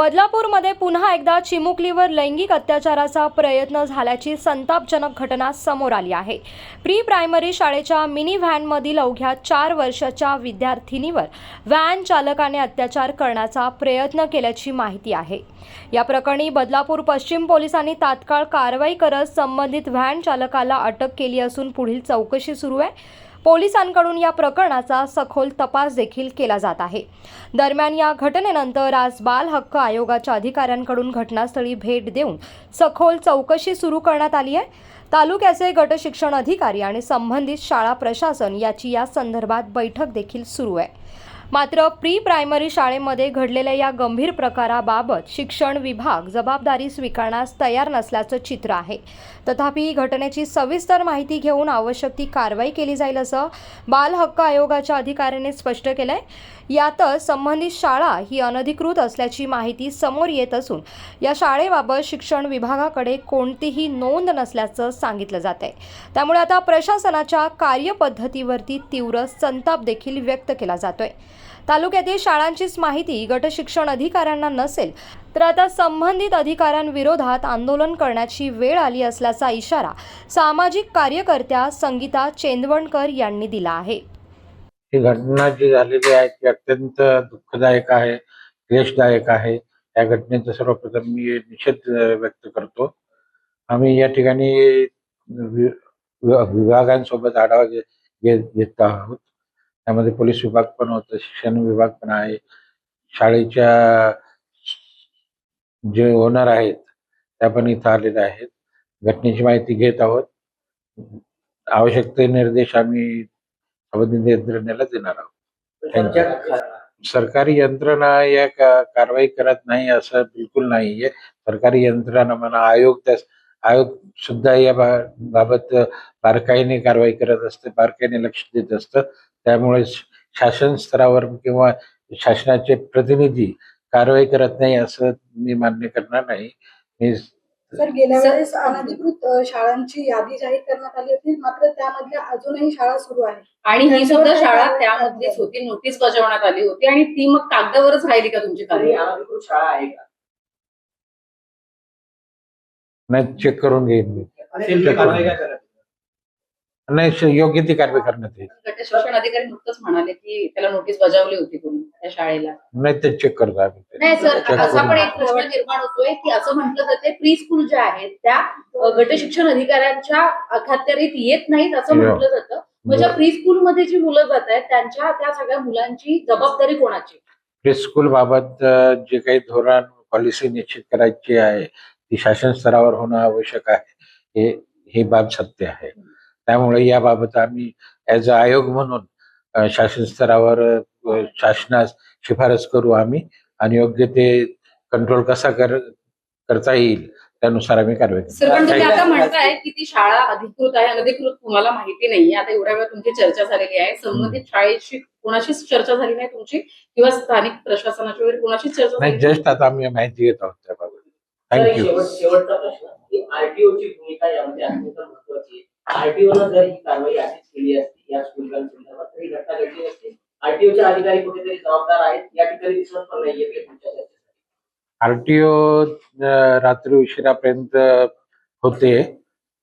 बदलापूरमध्ये पुन्हा एकदा चिमुकलीवर लैंगिक अत्याचाराचा प्रयत्न झाल्याची संतापजनक घटना समोर आली आहे. प्री प्रायमरी शाळेच्या मिनी व्हॅनमधील अवघ्या चार वर्षाच्या विद्यार्थिनीवर व्हॅन चालकाने अत्याचार करण्याचा प्रयत्न केल्याची माहिती आहे. या प्रकरणी बदलापूर पश्चिम पोलिसांनी तात्काळ कारवाई करत संबंधित व्हॅन चालकाला अटक केली असून पुढील चौकशी सुरू आहे. पोलिसांकडून या प्रकरणाचा सखोल तपास देखील केला जात आहे. दरम्यान या घटनेनंतर आज बाल हक्क आयोगाच्या अधिकाऱ्यांकडून घटनास्थळी भेट देऊन सखोल चौकशी सुरू करण्यात आली आहे. तालुक्याचे गटशिक्षण अधिकारी आणि संबंधित शाळा प्रशासन याची या संदर्भात बैठक देखील सुरू आहे. मात्र प्री प्रायमरी शाळेमध्ये घडलेल्या या गंभीर प्रकाराबाबत शिक्षण विभाग जबाबदारी स्वीकारण्यास तयार नसल्याचं चित्र आहे. तथापि घटनेची सविस्तर माहिती घेऊन आवश्यक ती कारवाई केली जाईल असं बाल हक्क आयोगाच्या अधिकाऱ्याने स्पष्ट केलं आहे यातच संबंधित शाळा ही अनधिकृत असल्याची माहिती समोर येत असून या शाळेबाबत शिक्षण विभागाकडे कोणतीही नोंद नसल्याचं सांगितलं जात आहे त्यामुळे आता प्रशासनाच्या कार्यपद्धतीवरती तीव्र संताप देखील व्यक्त केला जातोय. तालुक्यातील शाळांचीच माहिती गट शिक्षण अधिकाऱ्यांना नसेल तर आता संबंधित अधिकाऱ्यांविरोधात आंदोलन करण्याची वेळ आली असल्याचा इशारा सामाजिक कार्यकर्त्या संगीता चेंदवणकर यांनी दिला आहे. ही घटना जी झालेली आहे ती अत्यंत दुःखदायक आहे क्लेशदायक आहे. या घटनेचा सर्वप्रथम मी निषेध व्यक्त करतो. आम्ही या ठिकाणी वि- विभागांसोबत आढावा घेत आहोत. त्यामध्ये पोलीस विभाग पण होतं शिक्षण विभाग पण आहे. शाळेच्या जे ओनर आहेत त्या पण इथं आलेल्या आहेत. घटनेची माहिती घेत आहोत. आवश्यक ते निर्देश आम्ही संबंधित यंत्रणेला देणार आहोत. सरकारी यंत्रणा या का- कारवाई करत नाही असं बिलकुल नाहीये सरकारी यंत्रणा म्हणा आयोग त्या आयोग सुद्धा या बाबत बारकाईने कारवाई करत असते बारकाईने लक्ष देत असतं. त्यामुळे शासन स्तरावर किंवा शासनाचे प्रतिनिधी कारवाई करत नाही असं मी मान्य करणार नाही. मी सर गेल्या वेळेस अनधिकृत शाळांची यादी जाहीर करण्यात आली होती. मात्र त्यामधल्या अजूनही शाळा सुरू आहेत. आणि ही सुद्धा शाळा त्यामधलीच होती. नोटीस बजावण्यात आली होती आणि ती मग कागदावरच राहिली का तुमची अनधिकृत शाळा आहे का? नाही चेक करून घेईन मी असेल तर कारवाई काय करायची नाही योग्य ती कारवाई करण्यात येईल. गट शिक्षण अधिकारी नुकतंच म्हणाले की त्याला नोटीस बजावली होती करून त्या शाळेला. नाही ते चेक करतो आम्ही. ते. नाही सर Check असा करून. पण एक प्रश्न निर्माण होतोय की असं म्हटलं जाते प्री स्कूल ज्या आहेत त्या अ, गट शिक्षण अधिकाऱ्यांच्या अखत्यारीत येत नाहीत असं. म्हटलं जातं. ज्या प्री स्कूल मध्ये जी मुलं जात आहेत त्यांच्या त्या सगळ्या मुलांची जबाबदारी कोणाची? प्रिस्कूल बाबत अ, जे काही धोरण पॉलिसी निश्चित करायची आहे ती शासन स्तरावर होणं आवश्यक आहे. हे ही बाब सत्य आहे. त्यामुळे याबाबत आम्ही ऍज अ आयोग म्हणून शासन स्तरावर शासनास शिफारस करू आम्ही आणि योग्य ते कंट्रोल कसा कर करता येईल त्यानुसार आम्ही कारवाई करू. सर पण तुम्ही Thank you. आता म्हणताय की ती शाळा अधिकृत आहे अनधिकृत तुम्हाला माहिती नाहीये. आता एवढ्या वेळ तुमची चर्चा झालेली आहे. संबंधित शाळेशी कोणाशीच चर्चा झाली नाही तुमची? किंवा स्थानिक प्रशासनाची वगैरे कोणाशीच चर्चा नाही जस्ट आता आम्ही माहिती घेत आहोत त्याबाबत. थँक्यू शेवट शेवटचा प्रश्न. की आरटीओ ची भूमिका यामध्ये अत्यंत महत्वाची आहे. आरटीओ न जर ही कारवाई आधीच केली असती या स्कूल संदर्भात तर ही घटना घडली अधिकारी कुठेतरी जबाबदार आहेत या ठिकाणी दिसत पण नाहीये. आरटीओ रात्री उशिरापर्यंत होते.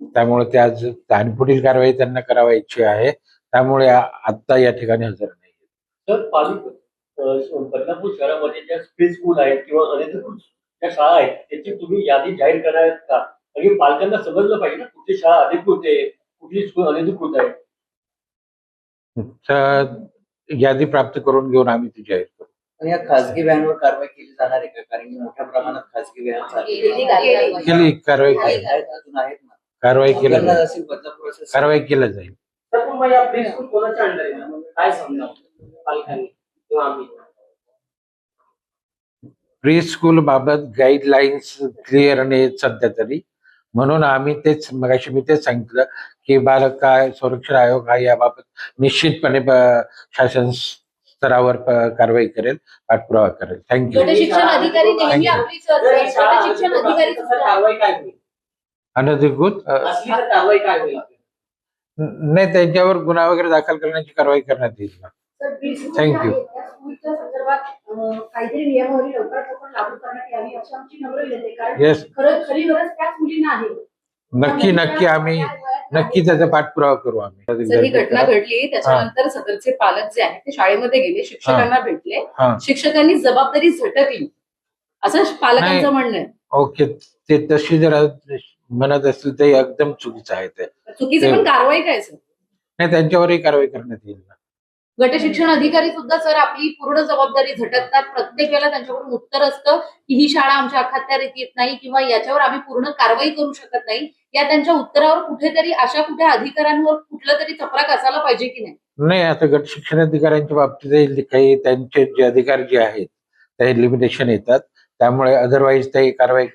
त्यामुळे ते आज आणि पुढील कारवाई त्यांना करावायची आहे. त्यामुळे आ- आत्ता या ठिकाणी हजर नाही पालक अ, बदलापूर शहरामध्ये ज्या प्री स्कूल आहेत किंवा अनधिकृत ज्या शाळा आहेत त्याची तुम्ही यादी जाहीर करायला का? कारण पालकांना समजलं पाहिजे ना कुठली शाळा अधिकृत आहे कुठली स्कूल अनधिकृत आहे. यादी प्राप्त करून घेऊन आम्ही ती जाहीर करू. या खासगी व्हॅनवर कारवाई केली जाणार आहे का? कारण की मोठ्या प्रमाणात खासगी व्हॅन कारवाई. केली कारवाई आहेत केली. आहेत, अजून आहेत ना. कारवाई केली असेल बदलापूर कारवाई केली जाईल. तर मग या प्री स्कूल कोणाच्या अंडर आहे? काय समजावं पालकांनी किंवा आम्ही? प्री स्कूल बाबत गाईडलाईन्स क्लिअर नाहीत सध्या तरी. म्हणून आम्ही तेच मगाशी मी तेच सांगितलं की बालक काय संरक्षण आयोग हा याबाबत निश्चितपणे शासन स्तरावर कारवाई करेल पाठपुरावा करेल. थँक्यू अनधिकृत अधिकारी असेल तर कारवाई काय होईल? अनधिकृत अ, असली तर कारवाई काय होईल? नाही त्यांच्यावर गुन्हा वगैरे दाखल करण्याची कारवाई करण्यात येईल सर, संदर्भात काहीतरी नियमावली लवकरात लवकर लागू करण्यात यावी अशी आमची नम्र विनंती आहे. कारण खरं खरी गरज त्याच मुलींना आहे. नक्की नक्की आम्ही नक्की त्याचा पाठपुरावा करू आम्ही. ही घटना घडली त्याच्यानंतर सदरचे पालक जे आहेत ते शाळेमध्ये गेले शिक्षकांना भेटले. हा. शिक्षकांनी जबाबदारी झटकली. असं पालकांचं नाही. म्हणणं आहे. ओके. ते तशी जर म्हणत असतील ते एकदम चुकीचं आहे ते. चुकीची ते- पण कारवाई काय सर? नाही त्यांच्यावरही कारवाई करण्यात येईल ना. गट शिक्षण अधिकारी सुद्धा सर आपली पूर्ण जबाबदारी झटकतात. प्रत्येक वेळेला त्यांच्याकडून उत्तर असतं की ही शाळा आमच्या अखत्यारीत येत नाही किंवा याच्यावर आम्ही पूर्ण कारवाई करू शकत नाही. या त्यांच्या उत्तरावर कुठेतरी अशा कुठे अधिकाऱ्यांवर कुठला तरी चपराक असायला पाहिजे की नाही? नाही आता गट शिक्षण अधिकाऱ्यांच्या बाबतीत काही त्यांचे जे अधिकार जे आहेत ते लिमिटेशन येतात. त्यामुळे अदरवाईज ते कारवाई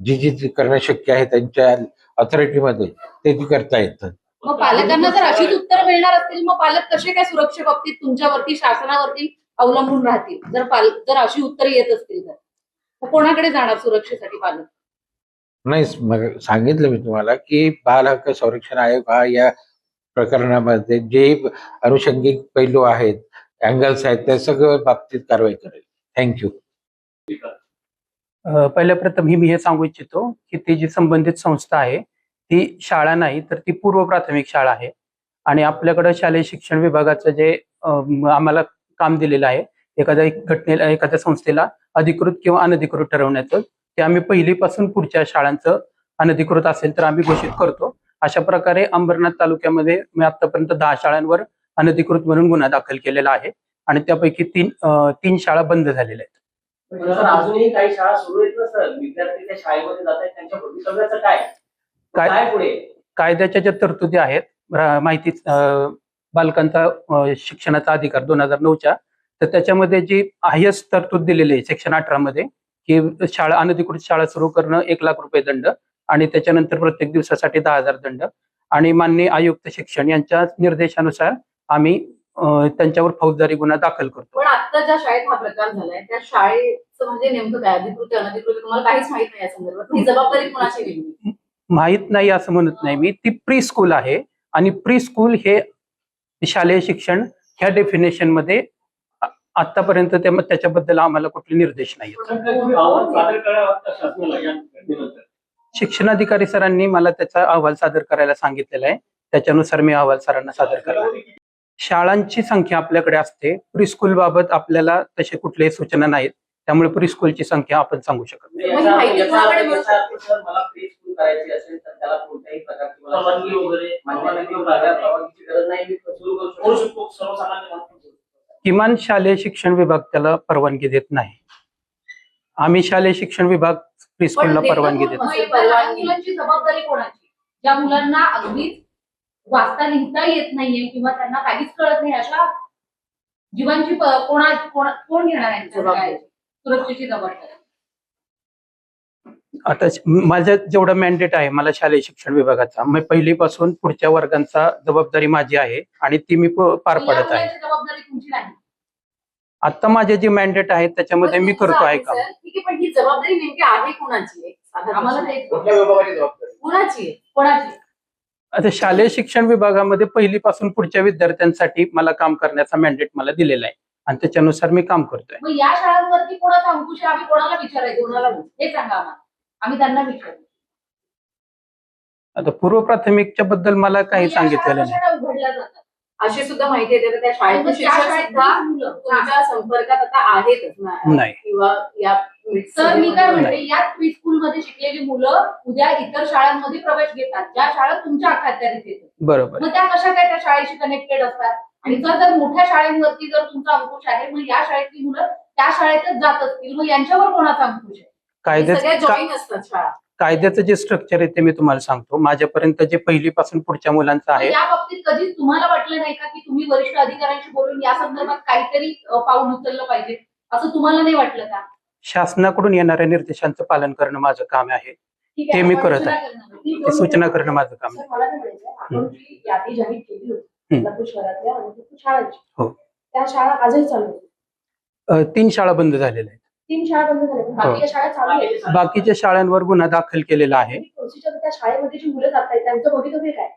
जी जी करणं शक्य आहे त्यांच्या ऑथॉरिटीमध्ये ते ती करता येतं. मग पालकांना जर अशीच उत्तर मिळणार असतील मग पालक कसे काय सुरक्षे बाबतीत तुमच्यावरती शासनावरती अवलंबून राहतील? जर पाल जर अशी उत्तरं येत असतील तर. कोणाकडे जाणार सुरक्षेसाठी पालक? नाही मग सांगितलं मी तुम्हाला की बाल हक्क संरक्षण आयोग हा या प्रकरणामध्ये जे अनुषंगिक पैलू आहेत अँगल्स आहेत त्या सगळं बाबतीत कारवाई करेल. थँक्यू अ, पहिल्या प्रथम ही मी हे सांगू इच्छितो की ती जी संबंधित संस्था आहे ती शाळा नाही तर ती पूर्व प्राथमिक शाळा आहे. आणि आपल्याकडं शालेय शिक्षण विभागाचं जे आम्हाला काम दिलेलं आहे एखाद्या घटनेला एखाद्या संस्थेला अधिकृत किंवा अनधिकृत ठरवण्याचं ते आम्ही पहिलीपासून पुढच्या शाळांचं अनधिकृत असेल तर आम्ही घोषित करतो. अशा प्रकारे अंबरनाथ तालुक्यामध्ये मी आतापर्यंत दहा शाळांवर अनधिकृत म्हणून गुन्हा दाखल केलेला आहे. आणि त्यापैकी तीन तीन शाळा बंद झालेल्या आहेत. म्हणजे अजूनही काही शाळा सुरू आहेत ना सर विद्यार्थी त्या शाळेमध्ये जात आहेत त्यांच्या भवितव्याचं काय? काय- पुढे? कायद्याच्या ज्या तरतुदी आहेत माहिती बालकांचा शिक्षणाचा अधिकार दोन हजार नऊच्या तर त्याच्यामध्ये जी हायस्ट तरतूद दिलेली आहे सेक्शन अठरा मध्ये की शाळा अनधिकृत शाळा सुरू करणं एक लाख रुपये दंड आणि त्याच्यानंतर प्रत्येक दिवसासाठी दहा हजार दंड. आणि माननीय आयुक्त शिक्षण यांच्या निर्देशानुसार आम्ही त्यांच्यावर फौजदारी गुन्हा दाखल करतो. पण आता ज्या शाळेत हा प्रकार झालाय त्या शाळेचं म्हणजे नेमकं काय? अधिकृत अनधिकृत तुम्हाला काहीच माहीत नाही या संदर्भात. जबाबदारी कोणाची माहीत नाही असं म्हणत नाही मी. ती प्री स्कूल आहे आणि प्री स्कूल हे शालेय शिक्षण ह्या डेफिनेशनमध्ये आतापर्यंत त्याच्याबद्दल आम्हाला कुठले निर्देश नाही शिक्षणाधिकारी सरांनी मला त्याचा अहवाल सादर करायला सांगितलेला आहे. त्याच्यानुसार मी अहवाल सरांना सादर करणार शाळांची संख्या आपल्याकडे असते. प्री स्कूल बाबत आपल्याला तसे कुठल्याही सूचना नाहीत. त्यामुळे प्री स्कूलची संख्या आपण सांगू शकत नाही. करायची असेल तर त्याला कोणत्याही प्रकारची मला परवानगी वगैरे मान्यता वगैरे परवानगीची गरज नाही. मी सुरू करू शकतो. सर्वसामान्य. किमान शालेय शिक्षण विभाग त्याला परवानगी देत नाही. आम्ही शालेय शिक्षण विभाग प्री स्कूलला पण परवानगी देतो मुलांची जबाबदारी कोणाची? ज्या मुलांना अगदीच वाचता लिहिता येत नाहीये किंवा त्यांना काहीच कळत नाही अशा जीवांची कोणा कोणा- कोण घेणार आहे? जबाबदारी. सुरक्षेची जबाबदारी. आता माझं जेवढं मॅन्डेट आहे मला शालेय शिक्षण विभागाचा मी पहिलीपासून पुढच्या वर्गांचा जबाबदारी माझी आहे आणि ती मी पार या पडत आहे. आता माझे जे मॅन्डेट आहे त्याच्यामध्ये मी करतो आहे ही कोणाची आता शालेय शिक्षण विभागामध्ये पहिलीपासून पुढच्या विद्यार्थ्यांसाठी मला काम करण्याचा मॅन्डेट मला दिलेला आहे. आणि त्याच्यानुसार मी काम करतोय. मग या शाळांवरती कोणाचा अंकुश आहे? आम्ही कोणाला विचारायचं? कोणाला? हे सांगा आम्हाला. आम्ही त्यांना विचारू. आता पूर्व प्राथमिकच्या बद्दल मला काही सांगितलेलं नाही. उघडल्या जातात? अशी सुद्धा माहिती येते का त्या त्या शिक्षक शाळेत सुद्धा बरीच मुलं. तुमच्या संपर्कात आता आहेतच ना नाही. किंवा या सर मी काय म्हणते. याच प्री स्कूल मध्ये शिकलेली मुलं उद्या इतर शाळांमध्ये प्रवेश घेतात. ज्या शाळा तुमच्या अखत्यारीत येतात. बरोबर. मग त्या कशा काय त्या शाळेशी कनेक्टेड असतात? आणि जर जर मोठ्या शाळेंवरती जर तुमचा अंकुश आहे मग या शाळेतली मुलं त्या शाळेतच जात असतील. मग यांच्यावर कोणाचा अंकुश आहे? कायद्याचं का- जॉईन असतात शाळा. कायद्याचं जे स्ट्रक्चर आहे ते मी तुम्हाला सांगतो. माझ्यापर्यंत जे पहिलीपासून पुढच्या मुलांचं आहे या बाबतीत कधीच तुम्हाला वाटलं नाही का की तुम्ही वरिष्ठ अधिकाऱ्यांशी बोलून या संदर्भात काहीतरी पाऊल उचललं पाहिजे? असं तुम्हाला नाही वाटलं का? शासनाकडून येणाऱ्या निर्देशांचं पालन करणं माझं काम आहे. ते मी करत आहे. सूचना करणं माझं काम आहे. हं. जी यादी जाहीर केली होती. कोल्हापूर शहरातल्या आणि शाळांची. त्या शाळा आजही चालू तीन शाळा बंद झालेल्या आहेत. तीन शाळा बंद झाल्या. पण हो. बाकीच्या शाळा चालू आहेत. बाकीच्या शाळांवर गुन्हा दाखल केलेला आहे. आणि तुळशीच्या त्या शाळेमध्ये जी मुलं जात आहेत त्यांचं भवितव्य काय?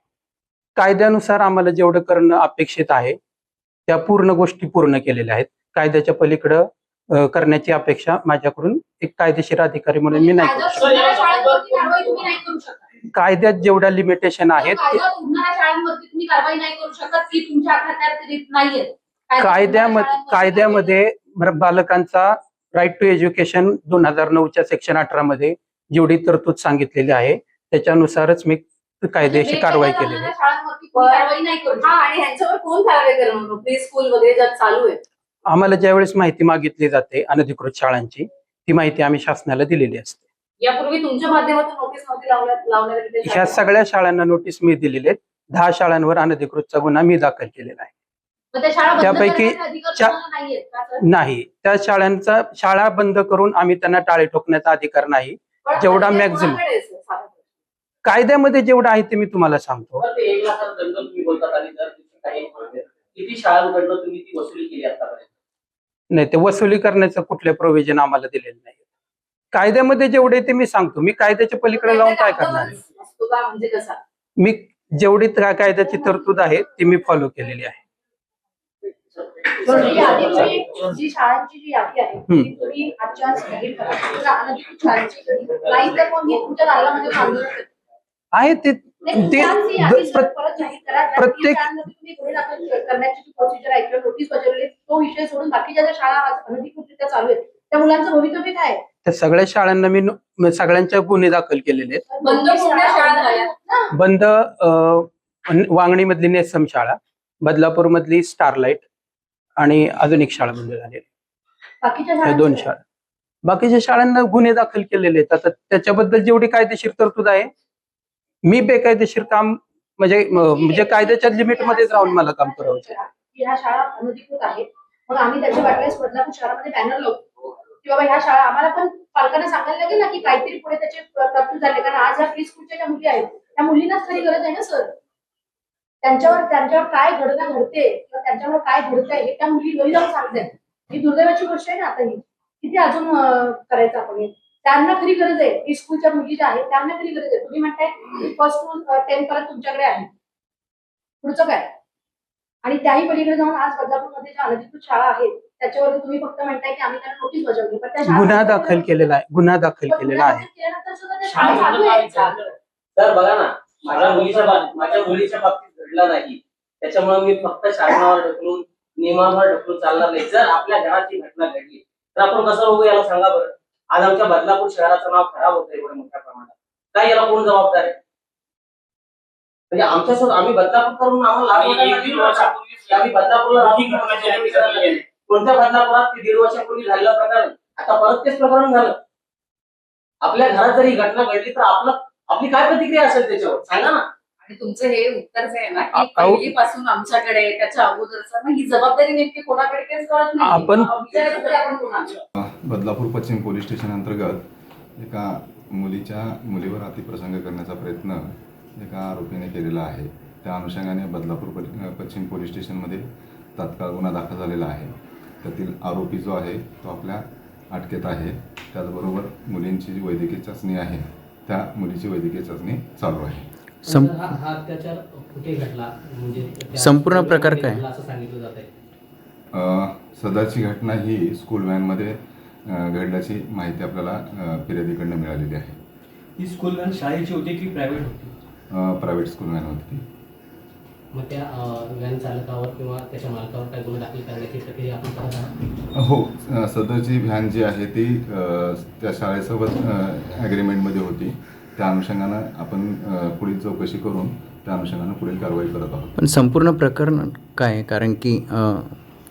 कायद्यानुसार आम्हाला जेवढं करणं अपेक्षित आहे त्या पूर्ण गोष्टी पूर्ण केलेल्या आहेत. कायद्याच्या पलीकडं अ, करण्याची अपेक्षा माझ्याकडून एक कायदेशीर अधिकारी म्हणून मी नाही करू शकत. उडणाऱ्या शाळांवरती कारवाई तुम्ही नाही करू शकत. कायद्यात जेवढ्या लिमिटेशन आहेत ते कायद्यात उडणाऱ्या शाळांवरती तुम्ही कारवाई नाही करू शकत की तुमच्या अखत्यारीत रीत नाहीये. कायद्यामध्ये कायद्यामध्ये बालकांचा राईट टू एज्युकेशन दोन हजार नऊच्या सेक्शन अठरा मध्ये जेवढी तरतूद सांगितलेली आहे त्याच्यानुसारच मी कायदेशीर कारवाई केलेली आहे. हा आहे आम्हाला ज्यावेळेस माहिती मागितली जाते अनधिकृत शाळांची ती माहिती आम्ही शासनाला दिलेली असते. यापूर्वी तुमच्या माध्यमातून नोटीस नव्हती लावण्यात लावण्यात आली त्या ह्या शाळेला. सगळ्या शाळांना नोटीस मी दिलेली आहेत. दहा शाळांवर अनधिकृतचा गुन्हा मी दाखल केलेला आहे. त्यापैकी? नाही. त्या शाळांचा शाळा बंद करून आम्ही त्यांना टाळे ठोकण्याचा अधिकार नाही. जेवढा सारा? कायद्यामध्ये जेवढं आहे ते मी तुम्हाला सांगतो. बरं, ते एक लाखाचा दंड तुम्ही बोलतात आणि जर तिथे काही किती शाळांकडनं तुम्ही ती वसुली केली आतापर्यंत? नाही ते वसुली करण्याचं कुठले प्रोव्हिजन आम्हाला दिलेलं नाही. कायद्यामध्ये जेवढे ते मी सांगतो. मी कायद्याच्या पलीकडे जाऊन काय करणार आहे? असतो का? म्हणजे कसा? मी जेवढी कायद्याची तरतूद आहे ती मी फॉलो केलेली आहे. तर यादीची जी शाळांची जी यादी आहे. ती तुम्ही आजच्या आज जाहीर करा तुला अनधिकृत शाळांची नाही तर मग ही तुमच्या दालनामध्ये आंदोलन करेल. आहे ते नाही, ते त्याच ही यादी द- प्र- परत जाहीर करा ज्या प्रत्येक- शाळांमध्ये तुम्ही गुन्हे दाखल करण्याची जी प्रोसिजर आहे किंवा नोटीस बजावलेली तो विषय सोडून बाकीच्या ज्या शाळा आज अनधिकृतरित्या चालू आहेत त्या मुलांचं भवितव्य काय आहे? त्या सगळ्या शाळांना मी नो- म- सगळ्यांच्या गुन्हे दाखल केलेले आहेत बंद कोणत्या शाळा झाल्या? ना, बंद वांगणी मधली नेसम शाळा बदलापूर मधली स्टारलाईट आणि अजून एक शाळा बंद झालेली दोन शाळा. बाकीच्या शाळांना गुन्हे दाखल केलेले आहेत. आता त्याच्याबद्दल जेवढी कायदेशीर तरतूद आहे मी बेकायदेशीर काम म्हणजे म्हणजे कायद्याच्या लिमिटमध्येच राहून मला काम करायचं आहे. की ह्या शाळा अनधिकृत आहेत. मग आम्ही त्याच्या वाटल्यास बदलापूर शहरामध्ये बॅनर लावतो की बाबा ह्या शाळा आम्हाला पण पालकांना सांगायला लागेल ना की काहीतरी पुढे त्याचे तरतूद झाले. कारण आज ह्या प्री स्कूलच्या ज्या मुली आहेत त्या मुलींनाच खरी गरज आहे ना सर त्यांच्यावर त्यांच्यावर काय घडना घडते किंवा त्यांच्यावर काय घडतंय हे त्या मुली घरी जाऊन सांगतायत ही दुर्दैवाची गोष्ट आहे ना आता ही. किती अजून करायचं आपण हे? त्यांना खरी गरज आहे. प्री स्कूलच्या मुली ज्या आहेत त्यांना खरी गरज आहे. तुम्ही म्हणताय फर्स्ट टू टेन पर्यंत तुमच्याकडे आहे. पुढचं काय? आणि त्याही पलीकडे जाऊन आज बदलापूरमध्ये ज्या अनधिकृत शाळा आहेत त्याच्यावरती तुम्ही फक्त म्हणताय की आम्ही त्यांना नोटीस बजावली. पण त्या शाळा- गुन्हा दाखल केलेला आहे. गुन्हा दाखल केलेला आहे. दाखल केल्यानंतर सुद्धा त्या शाळा चालू आहेत तर बघा ना. माझ्या मुलीच्या माझ्या मुलीच्या बाबतीत घडला नाही. त्याच्यामुळे मी फक्त शासनावर ढकलून नियमावर ढकलून चालणार नाही. जर आपल्या घराची घटना घडली तर आपण कसं बघू याला सांगा बरं. आज आमच्या बदलापूर शहराचं नाव खराब होतं एवढ्या मोठ्या प्रमाणात. काय याला कोण जबाबदार आहे? म्हणजे आमच्यासोबत आम्ही बदलापूर करून आम्हाला आम्ही बदलापूरला कोणत्या बदलापुरात ते दीड वर्षापूर्वी झालेलं प्रकरण? आता परत तेच प्रकरण झालं. आपल्या घरात जर ही घटना घडली तर आपलं आपली काय प्रतिक्रिया असेल त्याच्यावर? सांगा ना. आणि तुमचं हे उत्तर जे आहे ना की अहो- पहिलीपासून आमच्याकडे त्याच्या अगोदरचा. मग ही जबाबदारी नेमकी कोणाकडे तेच कळत नाही. आपण- तरी बदलापूर पश्चिम पोलीस स्टेशन अंतर्गत एका मुलीच्या मुलीवर अतिप्रसंग करण्याचा प्रयत्न एका आरोपीने केलेला आहे. त्या अनुषंगाने बदलापूर पल- पश्चिम पोलीस स्टेशनमध्ये तात्काळ गुन्हा दाखल झालेला आहे. त्यातील आरोपी जो आहे तो आपल्या अटकेत आहे. त्याचबरोबर मुलींची जी वैद्यकीय चाचणी आहे त्या मुलीची वैद्यकीय चाचणी चालू आहे. सं- म्हणजे संपूर्ण प्रकार काय? घडला असं सांगितलं जात आहे अ, सदरची घटना ही स्कूल व्हॅनमध्ये घडल्याची माहिती आपल्याला फिर्यादीकडनं मिळालेली आहे. ही स्कूल व्हॅन शाळेची होती की प्रायव्हेट होती? प्रायव्हेट स्कूल व्हॅन होती. ती मग त्या अं, व्हॅन चालकावर किंवा त्याच्या मालकावर काय गुन्हा दाखल करण्याची प्रक्रिया आपण करत आहात? हो सदरची व्हॅन जी आहे ती त्या शाळेसोबत ॲग्रीमेंटमध्ये होती. त्या अनुषंगानं आपण पुढील चौकशी करून त्या अनुषंगानं पुढील कारवाई करत आहोत. पण संपूर्ण प्रकरण काय आहे? कारण की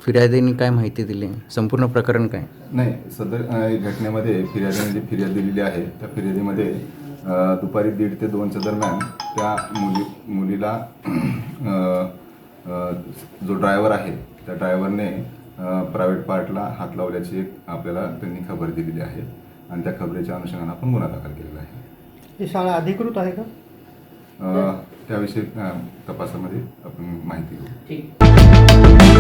फिर्यादीने काय माहिती दिली? संपूर्ण प्रकरण काय? नाही सदर घटनेमध्ये फिर्यादीने जी फिर्याद दिलेली आहे त्या फिर्यादीमध्ये दुपारी दीड ते दोनच्या दरम्यान त्या मुली मुलीला जो ड्रायव्हर आहे त्या ड्रायव्हरने प्रायव्हेट पार्टला हात लावल्याची एक आपल्याला त्यांनी खबर दिलेली आहे. आणि त्या खबरीच्या अनुषंगानं आपण गुन्हा दाखल केलेला आहे. ही शाळा अधिकृत आहे का? अ, त्याविषयी तपासामध्ये आपण माहिती घेऊ. ठीक.